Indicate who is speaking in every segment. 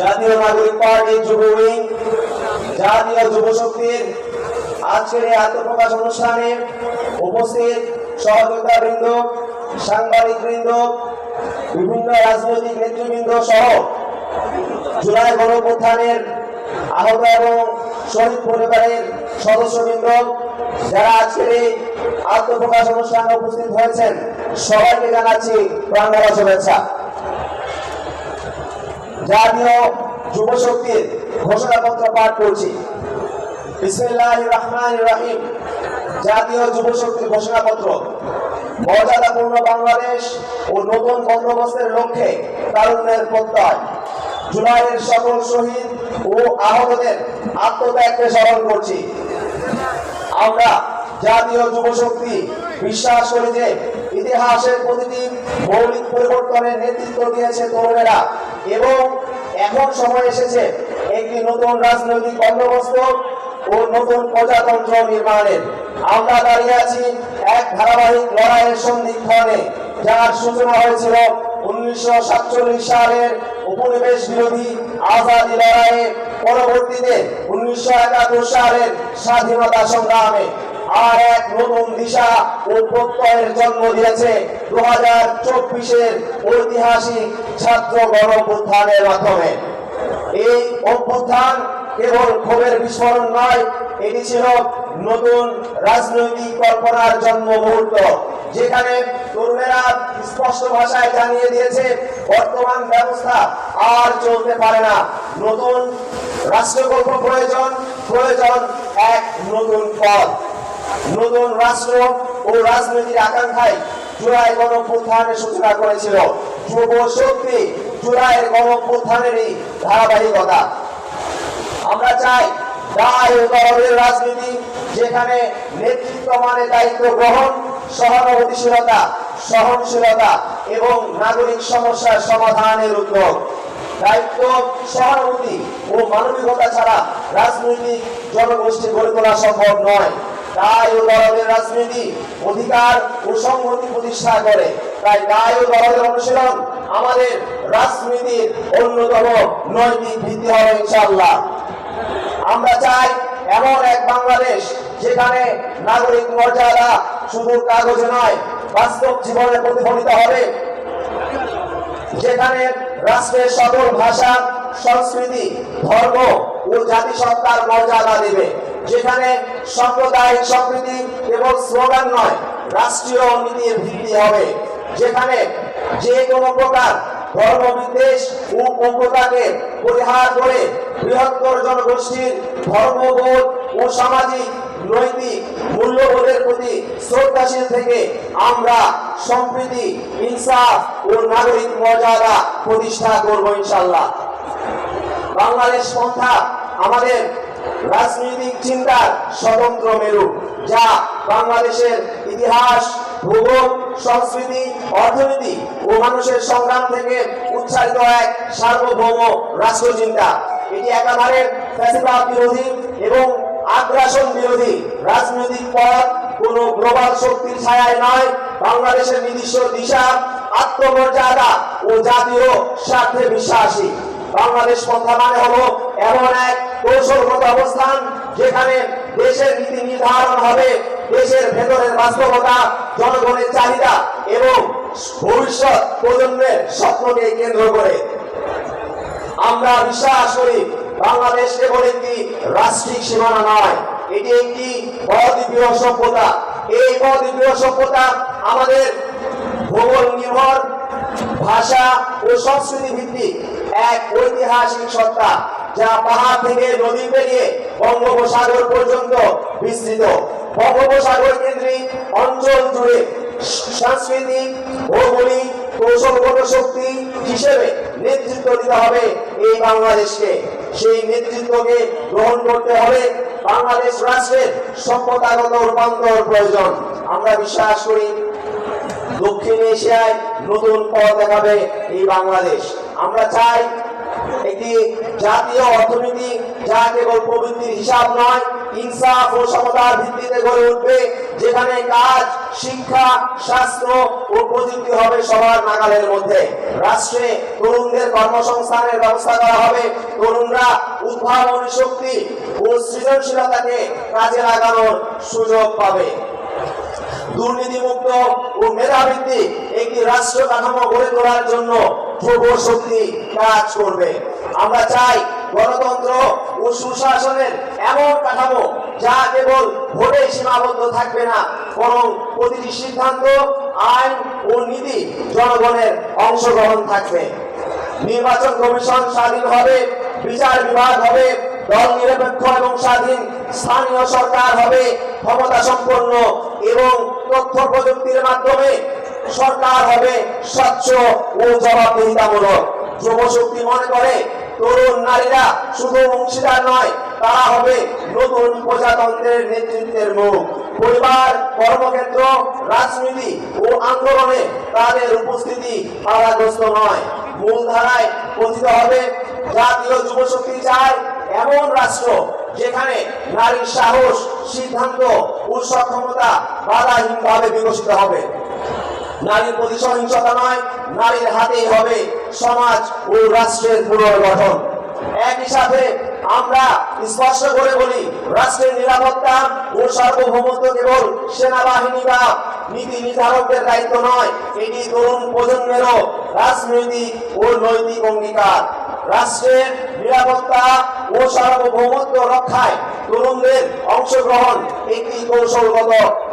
Speaker 1: জাতীয় নাগরিক পার্টি যুব উইং জাতীয় যুব শক্তির আজকের এই আত্মপ্রকাশ অনুষ্ঠানে উপস্থিত সহযোগিতা বৃন্দ, সাংবাদিক বৃন্দ, বিভিন্ন রাজনৈতিক নেতৃবৃন্দ সহ জুলাই গণপ্রধানের আহত এবং শহীদ পরিবারের সদস্যবৃন্দ যারা আজকের এই আত্মপ্রকাশ অনুষ্ঠানে উপস্থিত হয়েছেন, সবাইকে জানাচ্ছি প্রাণঢালা শুভেচ্ছা। জাতীয় যুব শক্তির ঘোষণাপত্র পাঠ করছি। জাতীয় যুব শক্তির ঘোষণাপত্র। মর্যাদাপূর্ণ বাংলাদেশ ও নতুন বন্দোবস্তের লক্ষ্যে তারুণ্যের প্রত্যয়। জুলাইয়ের সকল শহীদ ও আহতদের আত্মত্যাগকে স্মরণ করছি। আমরা জাতীয় যুব শক্তি বিশ্বাস করি যে ইতিহাসের প্রতিটি মৌলিক পরিবর্তনের নেতৃত্ব দিয়েছে তরুণেরা এবং এখন সময় এসেছে একটি নতুন রাজনৈতিক বন্দোবস্ত ও নতুন প্রজাতন্ত্র নির্মাণের। আমরা দাঁড়িয়ে আছি এক ধারাবাহিক লড়াইয়ের সন্ধিক্ষণে, যার সূচনা হয়েছিল উনিশশো সাতচল্লিশ সালের উপনিবেশ বিরোধী আজাদি লড়াইয়ে। পরবর্তীতে উনিশশো একাত্তর সালের স্বাধীনতা সংগ্রামে আর এক নতুন দিশা ও প্রত্যয়ের জন্ম দিয়েছে দু হাজার চব্বিশের ঐতিহাসিক ছাত্র গণপ্রত্থানের মাধ্যমে। এই অভ্যুত্থান কেবল ক্ষোভের বিস্ফোরণ নয়, এটি ছিল নতুন রাজনৈতিক কল্পনার জন্ম মুহূর্ত, যেখানে তরুণেরা স্পষ্ট ভাষায় জানিয়ে দিয়েছে, বর্তমান ব্যবস্থা আর চলতে পারে না। নতুন রাষ্ট্রকল্প প্রয়োজন প্রয়োজন এক নতুন পথ। নতুন রাষ্ট্র ও রাজনৈতিক আকাঙ্ক্ষায় জুলাই গণপ্রত্থানের সূচনা করেছিল। যুব শক্তি জুলাইয়ের গণপ্রত্থানেরই ধারাবাহিকতা। আমরা চাই দলের রাজনীতি, যেখানে নেতৃত্ব মানে দায়িত্ব গ্রহণ, সহানুভূতিশীলতা, সহনশীলতা এবং নাগরিক সমস্যার সমাধানের উদ্যোগ। দায়িত্ব, সহানুভূতি ও মানবিকতা ছাড়া রাজনৈতিক জনগোষ্ঠী গড়ে তোলা সম্ভব নয়। দায় ও দলের রাজনীতি, অধিকার ও সংহতি প্রতিষ্ঠা করে। তাই দায় ও দলের অনুশীলন আমাদের রাজনীতির অন্যতম নৈতিক ভিত্তি হবে ইনশাআল্লাহ। আমরা চাই এমন এক বাংলাদেশ যেখানে নাগরিক মর্যাদা শুধু কাগজে নয়, বাস্তব জীবনে প্রতিফলিত হবে। যেখানে রাষ্ট্রের সকল ভাষা, সংস্কৃতি, ধর্ম ও জাতিসত্তার মর্যাদা দেবে। যেখানে সম্প্রদায়, সম্প্রীতি কেবল স্লোগান নয়, রাষ্ট্রীয় নীতির ভিত্তি হবে। যেখানে যে কোনো প্রকার ধর্মবিদ্বেষ ও উগ্রতাকে পরিহার করে বৃহত্তর জনগোষ্ঠীর ধর্মবোধ ও সামাজিক, নৈতিক মূল্যবোধের প্রতি শ্রদ্ধাশীল থেকে আমরা সম্প্রীতি, ইনসাফ ও নাগরিক মর্যাদা প্রতিষ্ঠা করব ইনশাল্লাহ বাংলাদেশ পন্থা আমাদের রাজনৈতিক চিন্তার স্বতন্ত্র মেরু যা বাংলাদেশের ইতিহাস, ভূগোল, সংস্কৃতি, অর্থনীতি ও মানুষের সংগ্রাম থেকে উচ্চারিত এক সার্বভৌম রাষ্ট্রচিন্তা। এটি একেবারে ফ্যাসিবাদ বিরোধী এবং আগ্রাসন বিরোধী রাজনৈতিক পথ। কোন গ্লোবাল শক্তির ছায়ায় নয়, বাংলাদেশের নির্দিষ্ট দিশা, আত্মমর্যাদা ও জাতীয় স্বার্থে বিশ্বাসী। বাংলাদেশ পন্থা মানে হলো এমন এক কৌশলগত অবস্থান যেখানে দেশের নীতি নির্ধারণ হবে, দেশের ভেতরের বাস্তবতা, জনগণের চাহিদা এবং ভবিষ্যৎ প্রজন্মের স্বপ্নকে কেন্দ্র করে। আমরা বিশ্বাস করি বাংলাদেশ কেবল একটি রাষ্ট্রিক সীমানা নয়, এটি একটি অদ্বিতীয় সভ্যতা। এই অদ্বিতীয় সভ্যতা আমাদের ভূগোল নির্ভর ভাষা ও সংস্কৃতি ভিত্তিক এক ঐতিহাসিক সত্তা যা পাহাড় থেকে নদী পেরিয়ে বঙ্গোপসাগর পর্যন্ত বিস্তৃত। বঙ্গোপসাগর কেন্দ্রিক অঞ্চল জুড়ে সাংস্কৃতিক, ভৌগোলিক, কৌশলগত শক্তি হিসেবে নেতৃত্ব দিতে হবে এই বাংলাদেশকে। সেই নেতৃত্বকে গ্রহণ করতে হবে বাংলাদেশ রাষ্ট্রের সম্পদাগত রূপান্তর প্রয়োজন। আমরা বিশ্বাস করি দক্ষিণ এশিয়ায় নতুন পথ দেখাবে এই বাংলাদেশ। আমরা চাই একটি জাতীয় অর্থনীতি যা কেবল প্রবৃত্তির হিসাব নয়, ইনসাফ ও সমতার ভিত্তিতে গড়ে উঠবে, যেখানে কাজ, শিক্ষা, স্বাস্থ্য ও প্রযুক্তি হবে সবার নাগালের মধ্যে। রাষ্ট্রে তরুণদের কর্মসংস্থানের ব্যবস্থা করা হবে, তরুণরা উদ্ভাবনী শক্তি ও সৃজনশীলতাকে কাজে লাগানোর সুযোগ পাবে। দুর্নীতিমুক্ত ও মেধাভিত্তিক একটি রাষ্ট্র কাঠামো গড়ে তোলার জন্য যুব শক্তি কাজ করবে। আমরা চাই গণতন্ত্র ও সুশাসনের এমন কাঠামো যা কেবল ভোটে সীমাবদ্ধ থাকবে না, বরং প্রতিটি সিদ্ধান্ত, আইন ও নীতি জনগণের অংশগ্রহণ থাকবে। নির্বাচন কমিশন স্বাধীন হবে, বিচার বিভাগ হবে, দল নিরপেক্ষ এবং স্বাধীন স্থানীয় সরকার হবে ক্ষমতা সম্পন্ন এবং তথ্য প্রযুক্তির মাধ্যমে সরকার হবে স্বচ্ছ ও জবাবদিহিতামূলক। যুবশক্তি মনে করে, তরুণ নারীরা শুধু অংশীদার নয়, তারা হবে নতুন প্রজাতন্ত্রের নেতৃত্বের মুখ। পরিবার, কর্মক্ষেত্র, রাজনীতি ও আন্দোলনে তাদের উপস্থিতি বাধাগ্রস্ত নয়। মূলধারায় পতিত হবে জাতীয় যুবশক্তি চায় এমন রাষ্ট্র যেখানে নারীর সাহস, সিদ্ধান্ত ও সক্ষমতা বাধাহীনভাবে বিকশিত হবে। নারীর প্রতি সহিংসতা নয়, নারীর হাতেই হবে সমাজ ও রাষ্ট্রের পুনর্গঠন। একই সাথে আমরা স্পষ্ট করে বলি, রাষ্ট্রের নিরাপত্তা ও সার্বভৌমত্ব কেবল সেনাবাহিনী বা নীতি নির্ধারকদের দায়িত্ব নয়, এটি তরুণ প্রজন্মেরও রাজনৈতিক ও নৈতিক অঙ্গীকার। রাষ্ট্রের নিরাপত্তা ও সার্বভৌমত্ব রক্ষায় তরুণদের অংশগ্রহণ একটি কৌশলগত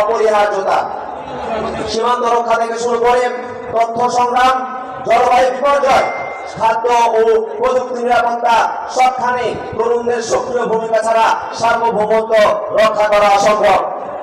Speaker 1: অপরিহার্যতা। সীমান্ত রক্ষা থেকে শুরু করে তথ্য সংগ্রাম, জলবায়ু বিপর্যয়, খাদ্য ও প্রযুক্তি নিরাপত্তা সবখানে তরুণদের সক্রিয় ভূমিকা ছাড়া সার্বভৌমত্ব রক্ষা করা অসম্ভব।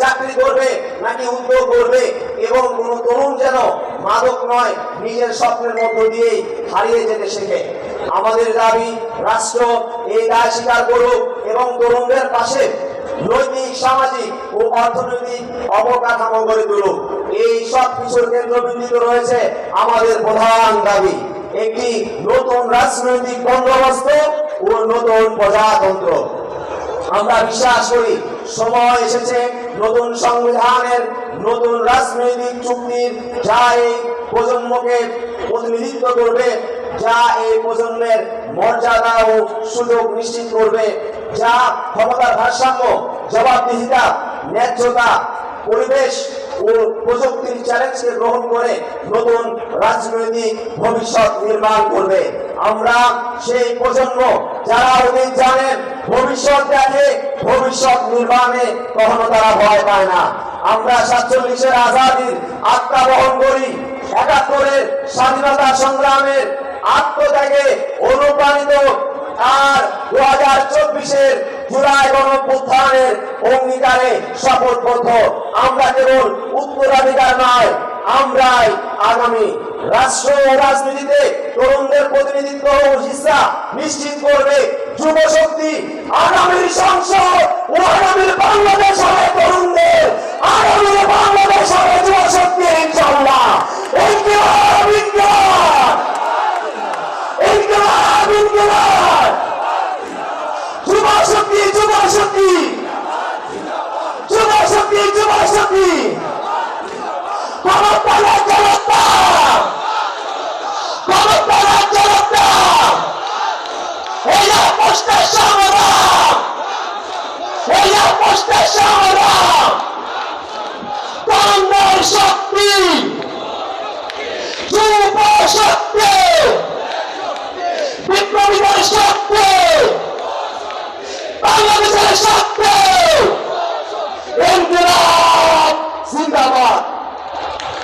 Speaker 1: চাকরি করবে নাকি উদ্যোগ করবে? এবং কোন তরুণ যেন মাদক নয়, নিজের স্বপ্নের মধ্য দিয়েই হারিয়ে যেতে শেখে। আমাদের দাবি, রাষ্ট্র এই দায় স্বীকার করুক এবং তরুণদের পাশে নৈতিক, সামাজিক ও অর্থনৈতিক অবকাঠামো গড়ে তুলুক। এই সব কিছুর কেন্দ্রবিন্দুতে রয়েছে আমাদের প্রধান দাবি। একটি নতুন রাজনৈতিক বন্দোবস্ত ও নতুন প্রজাতন্ত্র। আমরা বিশ্বাস করি সময় এসেছে। নতুন সংবিধানের, নতুন রাজনৈতিক চুক্তির যা এই প্রজন্মকে প্রতিনিধিত্ব করবে, যা এই প্রজন্মের মর্যাদা ও সুযোগ নিশ্চিত করবে। যা ক্ষমতার ভারসাম্য, জবাবদিহিতা, ন্যায্যতা, পরিবেশ ও প্রযুক্তির চ্যালেঞ্জকে গ্রহণ করে নতুন রাজনৈতিক ভবিষ্যৎ নির্মাণ করবে। আমরা সেই প্রজন্ম, যারা অতীত জানেন ভবিষ্যৎ দেখে ভবিষ্যৎ নির্মাণে কখনো তারা ভয় পায় না। আমরা সাতচল্লিশের আজাদির আত্মা বহন করি, একাত্তরের স্বাধীনতা সংগ্রামের আত্মত্যাগে অনুপ্রাণিত আর দু হাজার চব্বিশের জুলাই গণপুত্থানের অঙ্গীকারে শপথবদ্ধ। আমরা কেবল উত্তরাধিকার নয়, আমরাই আগামী রাষ্ট্র ও রাজনীতিতে তরুণদের প্রতিনিধিত্ব ও হিসা নিশ্চিত করবে। যুব শক্তি, আগামীর সংসদ ও আগামীর বাংলাদেশ হবে তরুণদের। আগামীর বাংলাদেশ হবে যুব শক্তি ইনশাল্লাহ ইনকিলাব